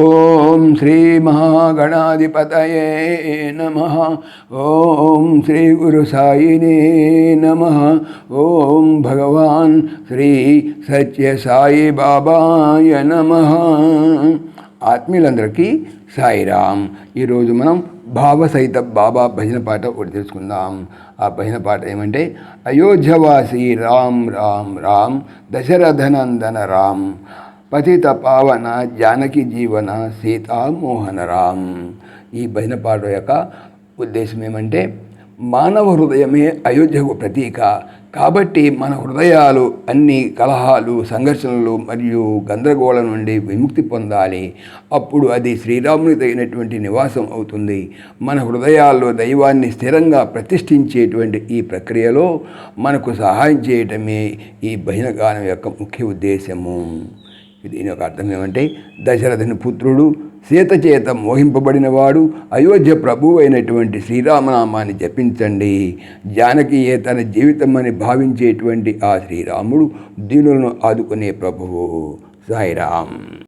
ఓం శ్రీ మహాగణాధిపతయే నమ. ఓం శ్రీ గురు సాయినే నమ. ఓం భగవాన్ శ్రీ సత్య సాయి బాబాయ నమ. ఆత్మీయులందరికీ సాయిరామ్. ఈరోజు మనం భావసహిత బాబా భజన పాట ఒకటి తెలుసుకుందాం. ఆ భజన పాట ఏమంటే అయోధ్యవాసి రామ్ రామ్ రామ్ దశరథనందన రామ్. పతిత పావన జానకి జీవన సీతామోహన రామ్. ఈ భజన పాట యొక్క ఉద్దేశం ఏమంటే మానవ హృదయమే అయోధ్యకు ప్రతీక. కాబట్టి మన హృదయాలు అన్ని కలహాలు సంఘర్షణలు మరియు గందరగోళం నుండి విముక్తి పొందాలి. అప్పుడు అది శ్రీరాముని తగినటువంటి నివాసం అవుతుంది. మన హృదయాల్లో దైవాన్ని స్థిరంగా ప్రతిష్ఠించేటువంటి ఈ ప్రక్రియలో మనకు సహాయం చేయటమే ఈ భజన గానం యొక్క ముఖ్య ఉద్దేశము. దీని యొక్క అర్థం ఏమంటే దశరథుని పుత్రుడు సీత చేత మోహింపబడినవాడు అయోధ్య ప్రభు అయినటువంటి శ్రీరామనామాన్ని జపించండి. జానకియే తన జీవితం అని భావించేటువంటి ఆ శ్రీరాముడు దీనులను ఆదుకునే ప్రభువు. సాయిరామ్.